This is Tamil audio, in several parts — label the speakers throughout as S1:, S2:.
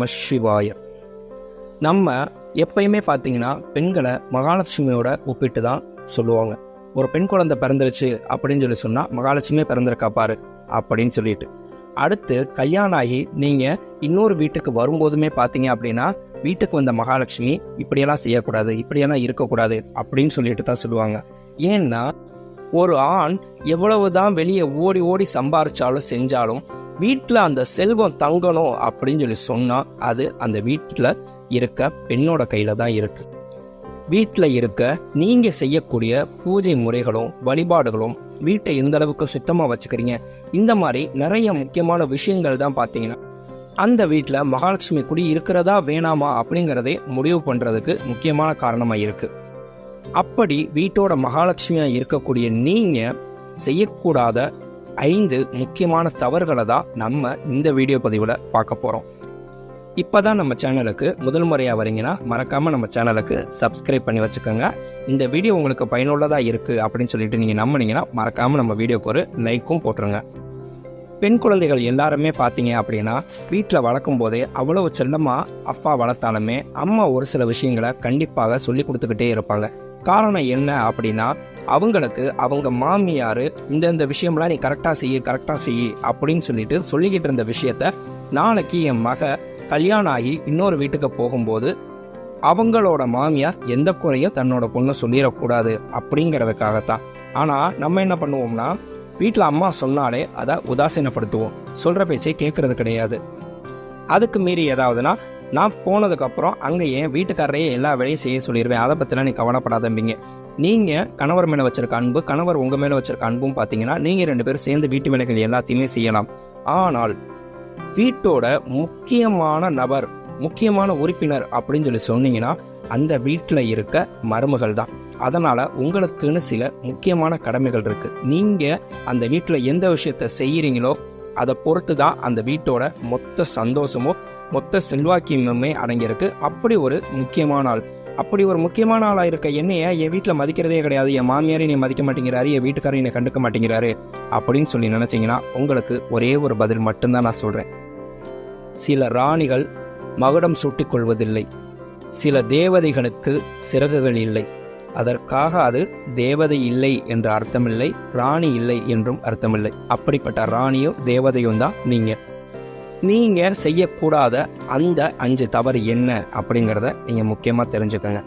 S1: நம சிவாய. நம்ம எப்பயுமே பார்த்தீங்கன்னா பெண்களை மகாலட்சுமியோட ஒப்பிட்டு தான் சொல்லுவாங்க. ஒரு பெண் குழந்தை பிறந்துருச்சு அப்படின்னு சொல்லி சொன்னால் மகாலட்சுமியே பிறந்திருக்கா பாரு அப்படின்னு சொல்லிட்டு. அடுத்து கல்யாணம் ஆகி நீங்கள் இன்னொரு வீட்டுக்கு வரும்போதுமே பார்த்தீங்க அப்படின்னா வீட்டுக்கு வந்த மகாலட்சுமி இப்படியெல்லாம் செய்யக்கூடாது இப்படியெல்லாம் இருக்கக்கூடாது அப்படின்னு சொல்லிட்டு தான் சொல்லுவாங்க. ஏன்னா ஒரு ஆண் எவ்வளவுதான் வெளியே ஓடி ஓடி சம்பாரிச்சாலும் செஞ்சாலும் வீட்டில் அந்த செல்வம் தங்கணும் அப்படின்னு சொல்லி சொன்னால் அது அந்த வீட்டில் இருக்க பெண்ணோட கையில் தான் இருக்கு. வீட்டில் இருக்க நீங்கள் செய்யக்கூடிய பூஜை முறைகளும் வழிபாடுகளும் வீட்டை எந்த அளவுக்கு சுத்தமாக வச்சுக்கிறீங்க? இந்த மாதிரி நிறைய முக்கியமான விஷயங்கள் தான் பார்த்தீங்கன்னா அந்த வீட்டில் மகாலட்சுமி குடி இருக்கிறதா வேணாமா அப்படிங்கிறதே முடிவு பண்ணுறதுக்கு முக்கியமான காரணமாக இருக்குது அப்படி வீட்டோட மகாலட்சுமியாக இருக்கக்கூடிய நீங்கள் செய்யக்கூடாத ஐந்து முக்கியமான தவறுகளை தான் நம்ம இந்த வீடியோ பதிவில் பார்க்க போகிறோம் இப்போ தான் நம்ம சேனலுக்கு முதல் முறையாக வரீங்கன்னா மறக்காமல் நம்ம சேனலுக்கு சப்ஸ்கிரைப் பண்ணி வச்சுக்கோங்க. இந்த வீடியோ உங்களுக்கு பயனுள்ளதாக இருக்குது அப்படின்னு சொல்லிட்டு நீங்கள் நம்பினீங்கன்னா மறக்காமல் நம்ம வீடியோக்கு ஒரு லைக்கும் போட்டுருங்க. பெண் குழந்தைகள் எல்லாருமே பார்த்தீங்க அப்படின்னா வீட்டில் வளர்க்கும் போதே அவ்வளவு செல்லமாக அப்பா வளர்த்தாலுமே அம்மா ஒரு சில விஷயங்களை கண்டிப்பாக சொல்லி கொடுத்துக்கிட்டே இருப்பாங்க. காரணம் என்ன அப்படின்னா அவங்களுக்கு அவங்க மாமியார் இந்தந்த விஷயம்லாம் நீ கரெக்டாக செய்ய கரெக்டாக செய்ய அப்படின்னு சொல்லிட்டு சொல்லிக்கிட்டு இருந்த விஷயத்த நாளைக்கு என் மக கல்யாணம் ஆகி இன்னொரு வீட்டுக்கு போகும்போது அவங்களோட மாமியார் எந்த குறையும் தன்னோட பொண்ணு சொல்லிடக்கூடாது அப்படிங்கிறதுக்காகத்தான். ஆனால் நம்ம என்ன பண்ணுவோம்னா வீட்டில் அம்மா சொன்னாலே அதை உதாசீனப்படுத்துவோம். சொல்கிற பேச்சை கேட்குறது கிடையாது. அதுக்கு மீறி ஏதாவதுன்னா நான் போனதுக்கப்புறம் அங்கே என் வீட்டுக்காரரையே எல்லா வேலையும் செய்ய சொல்லிடுவேன் அதை பற்றிலாம் நீ கவலைப்படாதம்பிங்க. நீங்கள் கணவர் மேலே வச்சிருக்க அன்பு கணவர் உங்கள் மேலே வச்சிருக்க அன்பும் பார்த்தீங்கன்னா நீங்கள் ரெண்டு பேரும் சேர்ந்து வீட்டு வேலைகள் எல்லாத்தையுமே செய்யலாம். ஆனால் வீட்டோட முக்கியமான நபர் முக்கியமான உறுப்பினர் அப்படின்னு சொல்லி சொன்னீங்கன்னா அந்த வீட்டில் இருக்க மருமகள் தான் அதனால் உங்களுக்குன்னு சில முக்கியமான கடமைகள் இருக்குது நீங்கள் அந்த வீட்டில் எந்த விஷயத்த செய்கிறீங்களோ அதை பொறுத்து தான் அந்த வீட்டோட மொத்த சந்தோஷமும் மொத்த செல்வாக்கியமுமே அடங்கியிருக்கு. அப்படி ஒரு முக்கியமான ஆள். அப்படி ஒரு முக்கியமான ஆளாக இருக்க என்னைய என் வீட்டில் மதிக்கிறதே கிடையாது. என் மாமியாரை நீ மதிக்க மாட்டேங்கிறாரு என் வீட்டுக்காரர் என்னை கண்டுக்க மாட்டேங்கிறாரு அப்படின்னு சொல்லி நினச்சிங்கன்னா உங்களுக்கு ஒரே ஒரு பதில் மட்டும்தான் நான் சொல்கிறேன் சில ராணிகள் மகுடம் சூட்டிக் கொள்வதில்லை. சில தேவதைகளுக்கு சிறகுகள் இல்லை. அதற்காக அது தேவதை இல்லை என்று அர்த்தமில்லை ராணி இல்லை என்றும் அர்த்தமில்லை. அப்படிப்பட்ட ராணியும் தேவதையும் தான் நீங்க. நீங்க செய்யக்கூடாத அந்த அஞ்சு தவறு என்ன அப்படிங்கிறத நீங்க முக்கியமா தெரிஞ்சுக்கோங்க.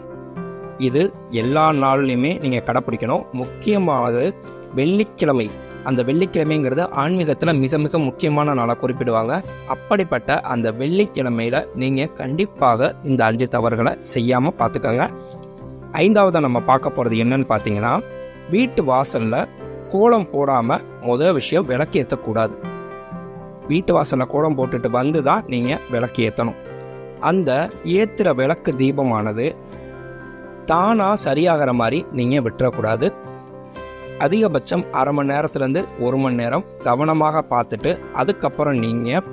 S1: இது எல்லா நாள்லையுமே நீங்க கடைப்பிடிக்கணும். முக்கியமானது வெள்ளிக்கிழமை. அந்த வெள்ளிக்கிழமைங்கிறது ஆன்மீகத்தில் மிக மிக முக்கியமான நாளாக குறிப்பிடுவாங்க. அப்படிப்பட்ட அந்த வெள்ளிக்கிழமையில நீங்கள் கண்டிப்பாக இந்த அஞ்சு தவறுகளை செய்யாமல் பார்த்துக்கோங்க. ஐந்தாவதாக நம்ம பார்க்க போகிறது என்னன்னு பார்த்தீங்கன்னா வீட்டு வாசலில் கோலம் போடாமல் முதல் விஷயம் விளக்கு ஏற்றக்கூடாது வீட்டு வாசலில் கோலம் போட்டுட்டு வந்து தான் நீங்கள் விளக்கு ஏற்றணும் அந்த ஏற்றுற விளக்கு தீபமானது தானாக சரியாகிற மாதிரி நீங்கள் விட்டுறக்கூடாது. அதிகபட்சம் அரை மணி நேரத்துலேருந்து ஒரு மணி நேரம் கவனமாக பார்த்துட்டு அதுக்கப்புறம் நீங்கள்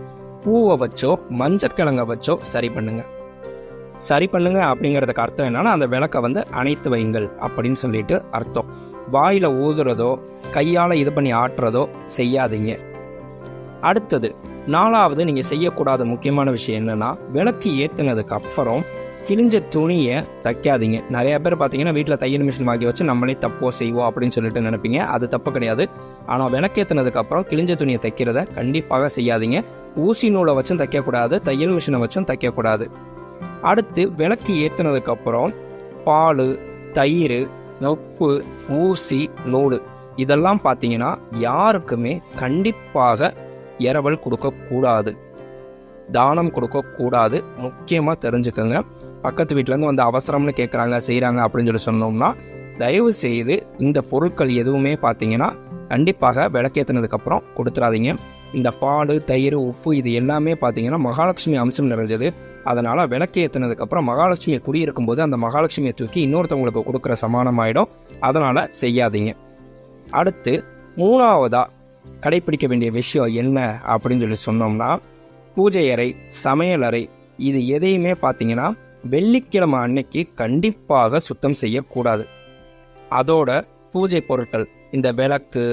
S1: பூவை வச்சோ மஞ்சக்கிழங்க வச்சோ சரி பண்ணுங்கள் சரி பண்ணுங்க அப்படிங்கிறதுக்கு அர்த்தம் என்னன்னா அந்த விளக்கை வந்து அணைத்து வையுங்கள் அப்படின்னு சொல்லிட்டு அர்த்தம். வாயில் ஊதுறதோ கையால் இது பண்ணி ஆட்டுறதோ செய்யாதீங்க. அடுத்தது நாலாவது நீங்கள் செய்யக்கூடாத முக்கியமான விஷயம் என்னன்னா விளக்கு ஏற்றுனதுக்கு அப்புறம் கிழிஞ்ச துணியை தைக்காதீங்க. நிறைய பேர் பார்த்தீங்கன்னா வீட்டில் தையல் மிஷின் வாங்கி வச்சு நம்மளே தப்போ செய்வோம் அப்படின்னு சொல்லிட்டு நினைப்பீங்க. அது தப்பு கிடையாது. ஆனால் விளக்கேற்றினதுக்கு அப்புறம் கிழிஞ்ச துணியை தைக்கிறத கண்டிப்பாக செய்யாதீங்க. ஊசி நூலை வச்சும் தைக்கக்கூடாது தையல் மிஷினை வச்சும் தைக்கக்கூடாது. அடுத்து விளக்கு ஏற்றினதுக்கப்புறம் பால் தயிர் உப்பு ஊசி நூல். இதெல்லாம் பார்த்தீங்கன்னா யாருக்குமே கண்டிப்பாக இரவல் கொடுக்கக்கூடாது. தானம் கொடுக்கக்கூடாது. முக்கியமாக தெரிஞ்சுக்கோங்க. பக்கத்து வீட்டிலேருந்து வந்து அவசரம்னு கேட்குறாங்க செய்கிறாங்க அப்படின்னு சொல்லி சொன்னோம்னா தயவு செய்து இந்த பொருட்கள் எதுவுமே பார்த்தீங்கன்னா கண்டிப்பாக விளக்கேற்றினதுக்கப்புறம் கொடுத்துறாதீங்க. இந்த பால் தயிர் உப்பு இது எல்லாமே பார்த்தீங்கன்னா மகாலட்சுமி அம்சம் நிறைஞ்சது. அதனால் விளக்கேற்றினதுக்கப்புறம் மகாலட்சுமியை குடியிருக்கும் போது அந்த மகாலட்சுமியை தூக்கி இன்னொருத்தவங்களுக்கு கொடுக்குற சமானமாயிடும். அதனால் செய்யாதீங்க. அடுத்து மூணாவதாக கடைப்பிடிக்க வேண்டிய விஷயம் என்ன அப்படின்னு சொல்லி சொன்னோம்னா பூஜை அறை சமையல் அறை இது எதையுமே பார்த்தீங்கன்னா வெள்ளிக்கிழமை அன்னைக்கு கண்டிப்பாக சுத்தம் செய்யக்கூடாது. அதோட பூஜை பொருட்கள் இந்த விளக்கு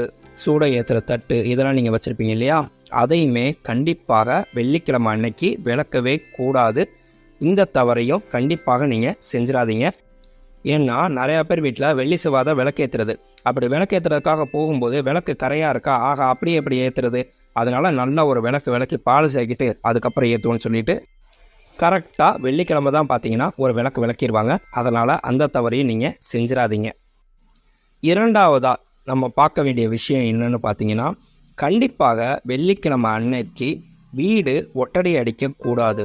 S1: சூட ஏற்றுற தட்டு இதெல்லாம் நீங்கள் வச்சுருப்பீங்க இல்லையா? அதையுமே கண்டிப்பாக வெள்ளிக்கிழமை அன்னைக்கு விளக்கவே கூடாது. இந்த தவறையும் கண்டிப்பாக நீங்கள் செஞ்சிடாதீங்க ஏன்னா நிறையா பேர் வீட்டில் வெள்ளி செவ்வாய் தான் விளக்கேற்றுறது அப்படி விளக்கேற்றுறதுக்காக போகும்போது விளக்கு கரையாக இருக்கா? ஆக அப்படியே எப்படி ஏற்றுறது அதனால் நல்லா ஒரு விளக்கு விளக்கி பால் சேர்க்கிட்டு அதுக்கப்புறம் ஏற்றுவோன்னு சொல்லிட்டு கரெக்டாக வெள்ளிக்கிழமை தான் பார்த்தீங்கன்னா ஒரு விளக்கு விளக்கிடுவாங்க அதனால் அந்த தவறையும் நீங்கள் செஞ்சிடாதீங்க இரண்டாவதாக நம்ம பார்க்க வேண்டிய விஷயம் என்னென்னு பார்த்தீங்கன்னா கண்டிப்பாக வெள்ளிக்கிழமை அன்னைக்கு வீடு ஒட்டடை அடிக்கக்கூடாது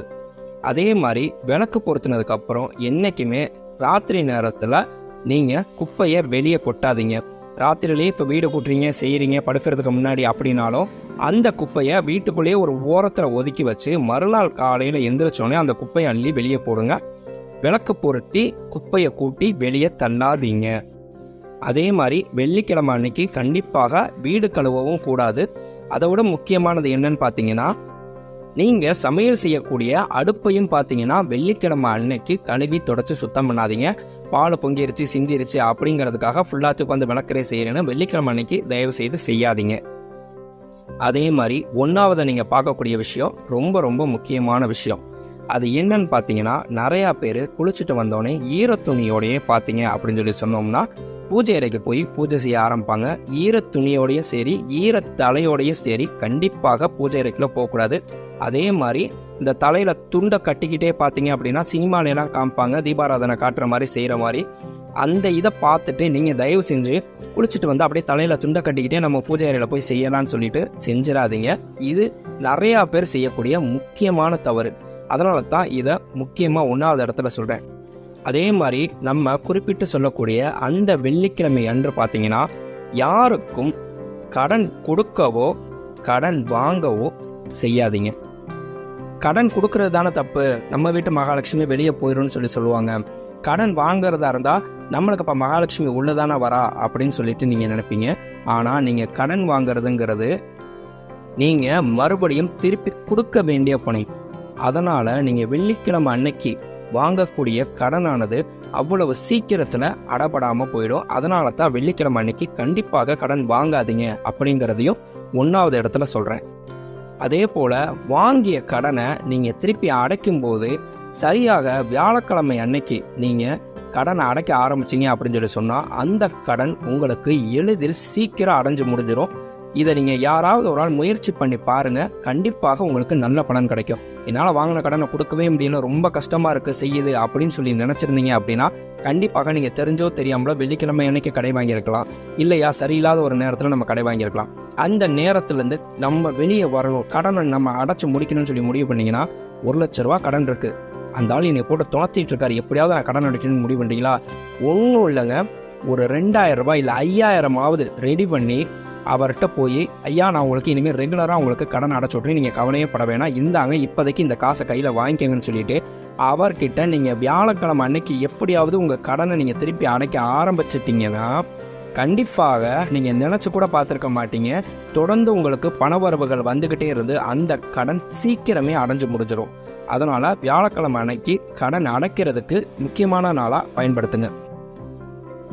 S1: அதே மாதிரி விளக்கு பொருத்தினதுக்கப்புறம் என்றைக்குமே ராத்திரி நேரத்தில் நீங்கள் குப்பையை வெளியே கொட்டாதீங்க. ராத்திரிலேயே இப்போ வீடு கூட்டுறீங்க செய்கிறீங்க படுக்கிறதுக்கு முன்னாடி அப்படின்னாலும் அந்த குப்பையை வீட்டுக்குள்ளேயே ஒரு ஓரத்தில் ஒதுக்கி வச்சு மறுநாள் காலையில் எந்திரிச்சோடனே அந்த குப்பையை அள்ளி வெளியே போடுங்க. விளக்கு பொருத்தி குப்பையை கூட்டி வெளியே தள்ளாதீங்க. அதே மாதிரி வெள்ளிக்கிழமை அன்னைக்கு கண்டிப்பாக வீடு கழுவவும் கூடாது. அதை விட முக்கியமானது என்னன்னு பார்த்தீங்கன்னா நீங்கள் சமையல் செய்யக்கூடிய அடுப்பையும் பார்த்தீங்கன்னா வெள்ளிக்கிழமை அன்னைக்கு கழுவி தொடச்சி சுத்தம் பண்ணாதீங்க. பால் பொங்கிருச்சு சிந்திருச்சு அப்படிங்கிறதுக்காக ஃபுல்லாத்துக்கு வந்து விளக்கரே செய்யறேன்னு வெள்ளிக்கிழமை அன்னைக்கு தயவு செய்து செய்யாதீங்க. அதே மாதிரி ஒன்றாவதை நீங்கள் பார்க்கக்கூடிய விஷயம் ரொம்ப ரொம்ப முக்கியமான விஷயம். அது என்னன்னு பார்த்தீங்கன்னா நிறையா பேர் குளிச்சுட்டு வந்தோடனே ஈரத்துணியோடையே பார்த்தீங்க அப்படின்னு சொல்லி சொன்னோம்னா பூஜை அறைக்கு போய் பூஜை செய்ய ஆரம்பிப்பாங்க. ஈர துணியோடையும் சரி ஈர தலையோடையும் சரி கண்டிப்பாக பூஜை அறைக்குள்ள போகக்கூடாது. அதே மாதிரி இந்த தலையில துண்டை கட்டிக்கிட்டே பார்த்தீங்க அப்படின்னா சினிமால எல்லாம் காமிப்பாங்க தீபாராதனை காட்டுற மாதிரி செய்கிற மாதிரி. அந்த இதை பார்த்துட்டு நீங்கள் தயவு செஞ்சு குளிச்சுட்டு வந்து அப்படியே தலையில் துண்டை கட்டிக்கிட்டே நம்ம பூஜை அறையில் போய் செய்யலாம்னு சொல்லிட்டு செஞ்சிடாதீங்க. இது நிறையா பேர் செய்யக்கூடிய முக்கியமான தவறு. அதனால தான் இதை முக்கியமாக ஒன்றாவது இடத்துல சொல்கிறேன் அதே மாதிரி நம்ம குறிப்பிட்டு சொல்லக்கூடிய அந்த வெள்ளிக்கிழமை அன்று பார்த்தீங்கன்னா யாருக்கும் கடன் கொடுக்கவோ கடன் வாங்கவோ செய்யாதீங்க. கடன் கொடுக்கறது தானே தப்பு. நம்ம வீட்டு மகாலட்சுமி வெளியே போயிடும்னு சொல்லி சொல்லுவாங்க. கடன் வாங்குறதா இருந்தால் நம்மளுக்கு இப்போ மகாலட்சுமி உள்ளதானே வரா அப்படின்னு சொல்லிட்டு நீங்கள் நினைப்பீங்க. ஆனால் நீங்கள் கடன் வாங்குறதுங்கிறது நீங்கள் மறுபடியும் திருப்பி கொடுக்க வேண்டிய பணி. அதனால் நீங்கள் வெள்ளிக்கிழமை அன்னைக்கு வாங்கக்கூடிய கடனானது அவ்வளவு சீக்கிரத்தில் அடப்படாமல் போயிடும். அதனால தான் வெள்ளிக்கிழமை அன்னைக்கு கண்டிப்பாக கடன் வாங்காதீங்க அப்படிங்கிறதையும் ஒன்றாவது இடத்துல சொல்கிறேன் அதே போல் வாங்கிய கடனை நீங்கள் திருப்பி அடைக்கும்போது சரியாக வியாழக்கிழமை அன்னைக்கு நீங்கள் கடனை அடைக்க ஆரம்பிச்சிங்க அப்படின்னு சொல்லி சொன்னால் அந்த கடன் உங்களுக்கு எளிதில் சீக்கிரம் அடைஞ்சு முடிஞ்சிடும். இதை நீங்கள் யாராவது ஒரு ஆள் முயற்சி பண்ணி பாருங்கள் கண்டிப்பாக உங்களுக்கு நல்ல பலன் கிடைக்கும். என்னால் வாங்கின கடனை கொடுக்கவே முடியல ரொம்ப கஷ்டமாக இருக்குது செய்யுது அப்படின்னு சொல்லி நினச்சிருந்தீங்க அப்படின்னா கண்டிப்பாக நீங்கள் தெரிஞ்சோ தெரியாமலோ வெள்ளிக்கிழமை அன்னைக்கு கடை வாங்கியிருக்கலாம். இல்லையா சரியில்லாத ஒரு நேரத்தில் நம்ம கடை வாங்கியிருக்கலாம். அந்த நேரத்துலேருந்து நம்ம வெளியே வரணும் கடனை நம்ம அடைச்சி முடிக்கணும்னு சொல்லி முடிவு பண்ணிங்கன்னா ஒரு லட்ச ரூபா கடன் இருக்குது அந்த ஆள் என்னை போட்டு துணத்திட்டு இருக்காரு. எப்படியாவது நான் கடன் அடைக்கணும்னு முடிவு பண்ணுறீங்களா ஒன்றும் இல்லைங்க. ஒரு ரெண்டாயிரம் ரூபாய் இல்லை ஐயாயிரமாவது ரெடி பண்ணி அவர்கிட்ட போய் ஐயா நான் உங்களுக்கு இனிமேல் ரெகுலராக உங்களுக்கு கடன் அடைச்சு விட்றேன் நீங்கள் கவலையே பட வேணாம். இந்தாங்க இப்போதைக்கு இந்த காசை கையில் வாங்கிக்கங்கன்னு சொல்லிட்டு அவர்கிட்ட நீங்கள் வியாழக்கிழமை அன்னைக்கு எப்படியாவது உங்கள் கடனை நீங்கள் திருப்பி அடைக்க ஆரம்பிச்சிட்டிங்கன்னா கண்டிப்பாக நீங்கள் நினச்சி கூட பார்த்துருக்க மாட்டீங்க. தொடர்ந்து உங்களுக்கு பணவரவுகள் வந்துக்கிட்டே இருந்து அந்த கடன் சீக்கிரமே அடைஞ்சு முடிஞ்சிடும் அதனால் வியாழக்கிழமை அன்னைக்கு கடன் அடைக்கிறதுக்கு முக்கியமான நாளாக பயன்படுத்துங்க.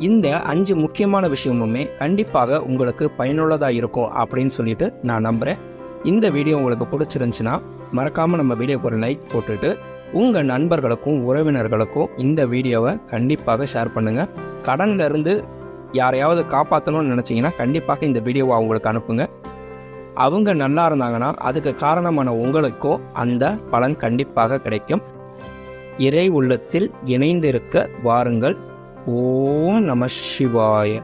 S1: இந்த அஞ்சு முக்கியமான விஷயமுமே கண்டிப்பாக உங்களுக்கு பயனுள்ளதாக இருக்கும் அப்படின்னு சொல்லிட்டு நான் நம்புகிறேன் இந்த வீடியோ உங்களுக்கு பிடிச்சிருந்துச்சுன்னா மறக்காமல் நம்ம வீடியோ ஒரு லைக் போட்டுட்டு உங்கள் நண்பர்களுக்கும் உறவினர்களுக்கும் இந்த வீடியோவை கண்டிப்பாக ஷேர் பண்ணுங்கள் கடன்லேருந்து யாரையாவது காப்பாற்றணும்னு நினச்சிங்கன்னா கண்டிப்பாக இந்த வீடியோவை அவங்களுக்கு அனுப்புங்க. அவங்க நல்லா இருந்தாங்கன்னா அதுக்கு காரணமான உங்களுக்கோ அந்த பலன் கண்டிப்பாக கிடைக்கும். இறை உள்ளத்தில் இணைந்திருக்க வாருங்கள். ஓம் நம சிவாய.